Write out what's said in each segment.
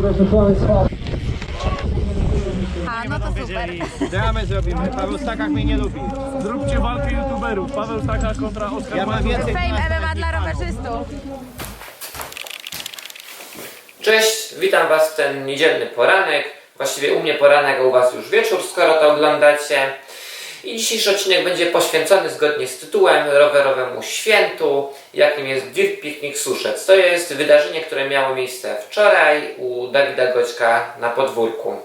Proszę Państwa, A, no to super. Dramę zrobimy. Paweł Stakach mnie nie lubi. Zróbcie walkę youtuberów. Paweł Staka kontra Oskar Ja mam więcej Fame MMA dla rowerzystów. Cześć, witam Was w ten niedzielny poranek. Właściwie u mnie poranek, a u Was już wieczór, skoro to oglądacie. I dzisiejszy odcinek będzie poświęcony zgodnie z tytułem rowerowemu świętu, jakim jest Dirt Picnic Suszec. To jest wydarzenie, które miało miejsce wczoraj u Dawida Goćka na podwórku.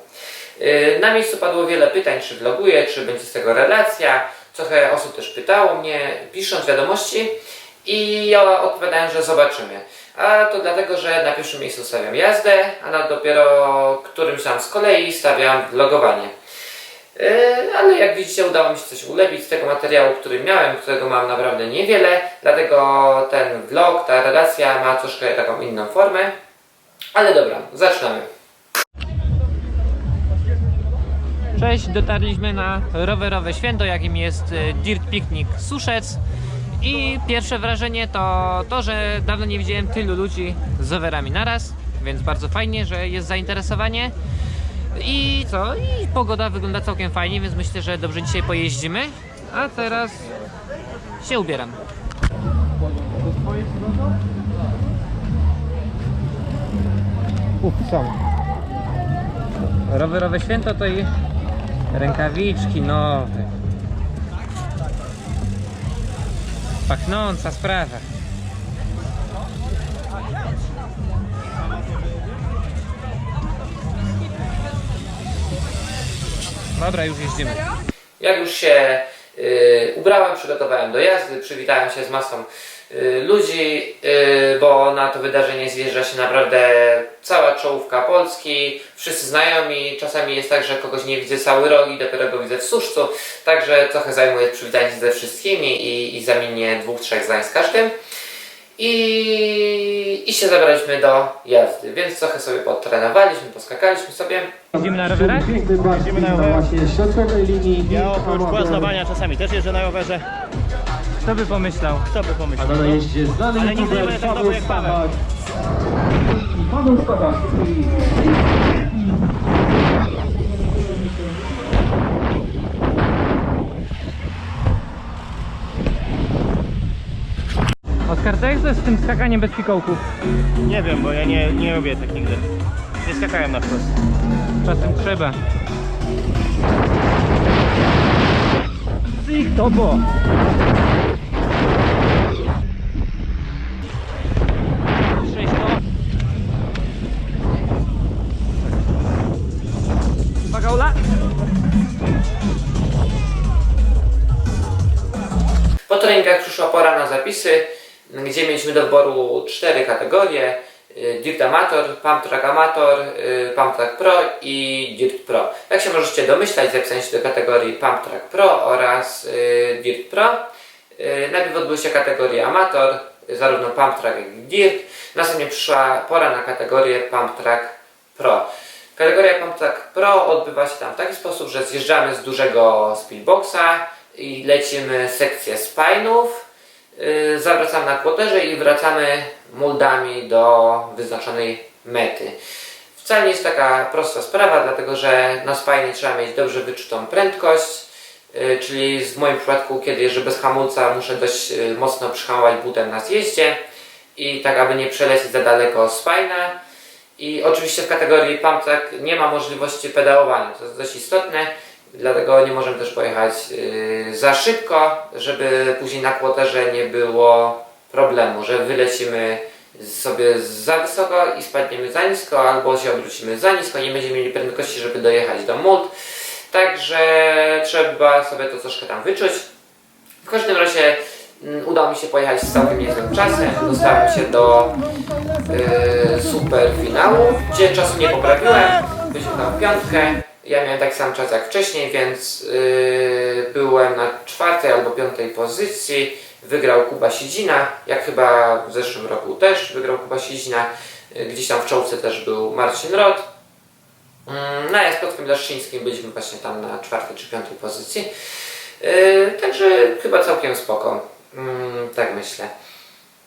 Yy, Na miejscu padło wiele pytań, czy vloguję, czy będzie z tego relacja. Trochę osób też pytało mnie, pisząc wiadomości i ja odpowiadałem, że zobaczymy. A to dlatego, że na pierwszym miejscu stawiam jazdę, a na dopiero którymś tam z kolei stawiam vlogowanie. Yy, ale jak widzicie udało mi się coś ulepić z tego materiału, który miałem, którego mam naprawdę niewiele, dlatego ten vlog, ta relacja ma troszkę taką inną formę. Ale dobra, zaczynamy. Cześć, dotarliśmy na rowerowe święto, jakim jest e, Dirt Picnic Suszec. I pierwsze wrażenie to to, że dawno nie widziałem tylu ludzi z rowerami naraz, więc bardzo fajnie, że jest zainteresowanie. I co? I pogoda wygląda całkiem fajnie, więc myślę, że dobrze dzisiaj pojeździmy. A teraz się ubieram. Upsą. Rowerowe święto to i rękawiczki nowe. Pachnąca sprawa. Dobra, już jeździmy. Jak już się y, ubrałem, przygotowałem do jazdy, przywitałem się z masą y, ludzi, y, bo na to wydarzenie zjeżdża się naprawdę cała czołówka Polski, wszyscy znajomi. Czasami jest tak, że kogoś nie widzę cały rok i dopiero go widzę w suszcu, także trochę zajmuje przywitanie się ze wszystkimi i, i zamienię dwóch, trzech zdań z każdym. I, I się zabraliśmy do jazdy, więc trochę sobie potrenowaliśmy, poskakaliśmy sobie. Idziemy na rowerach? piękny barszcz na właśnie środkowej linii. Ja oprócz Amateur. błaznowania czasami też jeżdżę na rowerze. Kto by pomyślał? Kto by A pomyślał? na jeździe znany Ale nigdy nie youtuber będę tak dobry jak Paweł. I Paweł Stachowski. Co jest z tym skakaniem bez fikołków? Nie wiem, bo ja nie, nie robię tak nigdy. Nie skakałem na wprost. Czasem trzeba. Cyk, to bo! Sześć to. Uwaga, Ula! Po treningach przyszła pora na zapisy, gdzie mieliśmy do wyboru cztery kategorie. y, Dirt Amator, Pump Track Amator, y, Pump Track Pro i Dirt Pro. Jak się możecie domyślać, zapisałem się do kategorii Pump Track Pro oraz y, Dirt Pro. Najpierw odbyły się kategorie Amator, zarówno Pump Track jak i Dirt. Następnie przyszła pora na kategorię Pump Track Pro. Kategoria Pump Track Pro odbywa się tam w taki sposób, że zjeżdżamy z dużego speedboxa i lecimy sekcję spinów, zawracamy na kłoterze i wracamy moldami do wyznaczonej mety. Wcale nie jest taka prosta sprawa, dlatego że na spajnie trzeba mieć dobrze wyczutą prędkość, yy, czyli w moim przypadku, kiedy jeżdżę bez hamulca, muszę dość yy, mocno przyhamować butem na zjeździe i tak, aby nie przelecieć za daleko spajna. I oczywiście w kategorii pump track nie ma możliwości pedałowania, to jest dość istotne, dlatego nie możemy też pojechać yy, za szybko, żeby później na kłoterze nie było problemu, że wylecimy sobie za wysoko i spadniemy za nisko, albo się obrócimy za nisko, nie będziemy mieli prędkości, żeby dojechać do mult. Także trzeba sobie to troszkę tam wyczuć. W każdym razie mm, udało mi się pojechać z całkiem niezłym czasem. Dostałem się do yy, super finału, gdzie czasu nie poprawiłem. Byliśmy tam piątkę. Ja miałem taki sam czas jak wcześniej, więc yy, byłem na czwartej albo piątej pozycji. Wygrał Kuba Sidzina, jak chyba w zeszłym roku też wygrał Kuba Sidzina. Yy, gdzieś tam w czołce też był Marcin Rot. Mm, No a z Piotrkiem Laszczyńskim byliśmy właśnie tam na czwartej czy piątej pozycji. Yy, także chyba całkiem spoko. Mm, tak myślę.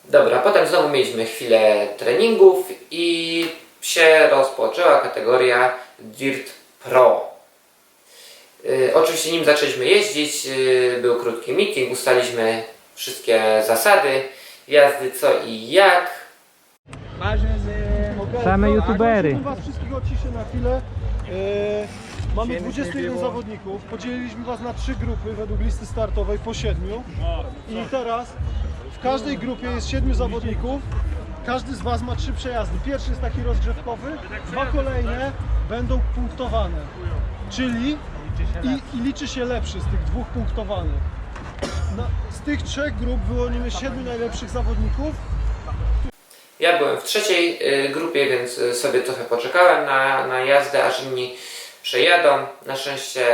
Dobra, potem znowu mieliśmy chwilę treningów i się rozpoczęła kategoria Dirt Pro. Y, oczywiście nim zaczęliśmy jeździć, y, był krótki meeting, ustaliliśmy wszystkie zasady, jazdy co i jak. Same youtubery. Was wszystkich odciszę na chwilę. E, mamy 21 zawodników. Podzieliliśmy was na trzy grupy według listy startowej po siedmiu. I teraz w każdej grupie jest siedmiu zawodników. Każdy z was ma trzy przejazdy. Pierwszy jest taki rozgrzewkowy, dwa kolejne będą punktowane. Czyli i, i liczy się lepszy z tych dwóch punktowanych. Na, z tych trzech grup wyłonimy siedmiu najlepszych zawodników. Ja byłem w trzeciej y, grupie, więc y, sobie trochę poczekałem na, na jazdę, aż inni przejadą. Na szczęście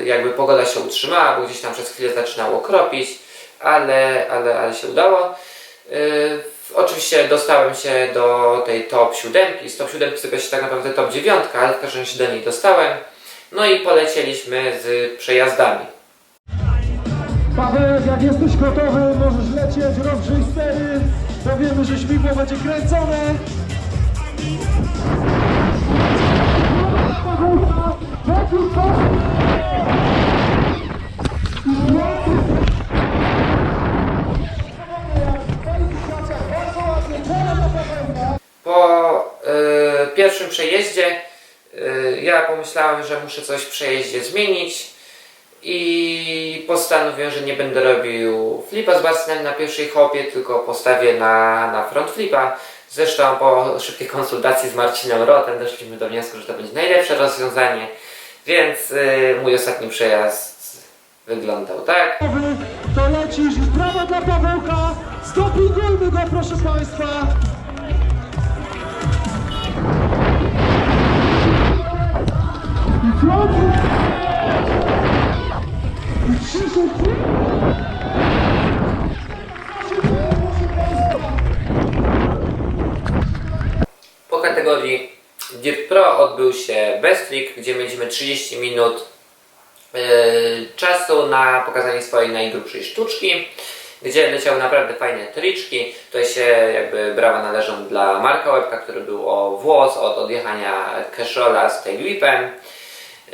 y, jakby pogoda się utrzymała, bo gdzieś tam przez chwilę zaczynało kropić, ale, ale, ale się udało. Oczywiście dostałem się do tej top 7. Z top 7 sypie się tak naprawdę top 9, ale w każdym razie do niej dostałem. No i polecieliśmy z przejazdami. Paweł, jak jesteś gotowy, możesz lecieć, rozgrzyj stery. Powiemy, że śmigło będzie kręcone. Przejeździe y, ja pomyślałem, że muszę coś w przejeździe zmienić i postanowiłem, że nie będę robił flipa z Barcinem na pierwszej hopie, tylko postawię na, na front flipa. Zresztą po szybkiej konsultacji z Marcinem Rotem doszliśmy do wniosku, że to będzie najlepsze rozwiązanie, więc y, mój ostatni przejazd wyglądał tak. To lecisz, brawa dla Pawełka. Stopingujmy go, proszę Państwa. Po kategorii Dirt Pro odbył się Best Trick, gdzie mieliśmy 30 minut e, czasu na pokazanie swojej najgrubszej sztuczki, gdzie leciały naprawdę fajne triczki. Tutaj się jakby brawa należą dla Marka Łebka, który był o włos od odjechania cashola z tailwhipem.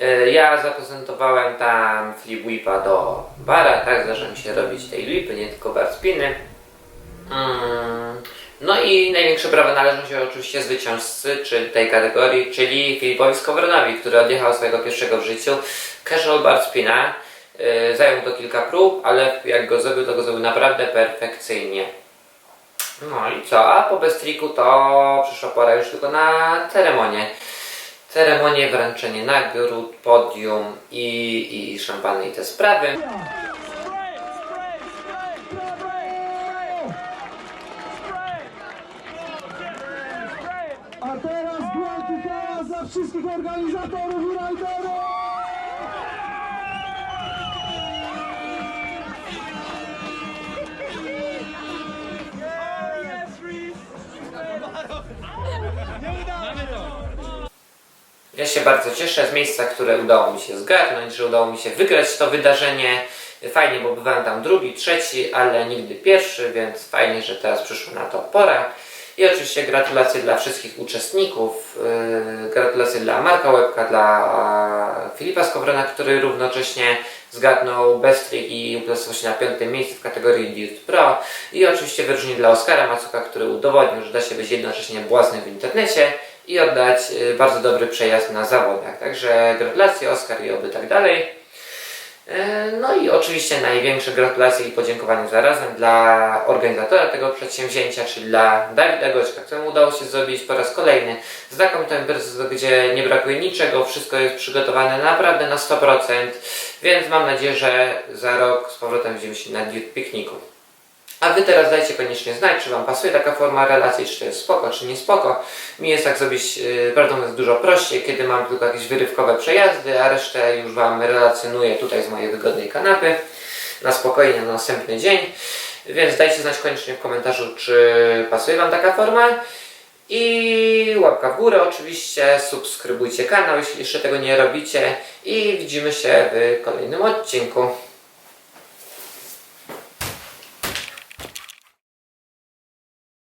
E, Ja zaprezentowałem tam flip whipa do bara, tak, mi się robić tailwhipy, nie tylko bar spiny. Mm, No i największe brawa należą się oczywiście zwycięzcy czy tej kategorii, czyli Filipowi Skowronowi, który odjechał swojego pierwszego w życiu casual bar spina. Yy, Zajął to kilka prób, ale jak go zrobił, to go zrobił naprawdę perfekcyjnie. No i co? A po Bestriku to przyszła pora już tylko na ceremonię. Ceremonię, wręczenie nagród, podium i, i szampany i te sprawy. A teraz hałas dla wszystkich organizatorów i Ja się bardzo cieszę z miejsca, które udało mi się zgarnąć, że udało mi się wygrać to wydarzenie. Fajnie, bo bywałem tam drugi, trzeci, ale nigdy pierwszy, więc fajnie, że teraz przyszła na to pora. I oczywiście gratulacje dla wszystkich uczestników. Yy, gratulacje dla Marka Łebka, dla Filipa Skowrona, który równocześnie zgadnął Best Trick i uplasował się na piątym miejscu w kategorii Dirt Pro. I oczywiście wyróżnienie dla Oskara Macuka, który udowodnił, że da się być jednocześnie błaznym w internecie i oddać y, bardzo dobry przejazd na zawodach. Także gratulacje Oskar i oby tak dalej. E, No i oczywiście największe gratulacje i podziękowanie zarazem dla organizatora tego przedsięwzięcia, czyli dla Dawida Goćka, któremu udało się zrobić po raz kolejny znakomitą imprezę, gdzie nie brakuje niczego, wszystko jest przygotowane naprawdę na 100%, więc mam nadzieję, że za rok z powrotem widzimy się na Pikniku. A Wy teraz dajcie koniecznie znać, czy Wam pasuje taka forma relacji, czy to jest spoko, czy nie spoko. Mi jest tak zrobić, yy, mówiąc, dużo prościej, kiedy mam tylko jakieś wyrywkowe przejazdy, a resztę już Wam relacjonuję tutaj z mojej wygodnej kanapy na spokojnie na następny dzień. Więc dajcie znać koniecznie w komentarzu, czy pasuje Wam taka forma. I łapka w górę oczywiście, subskrybujcie kanał, jeśli jeszcze tego nie robicie i widzimy się w kolejnym odcinku.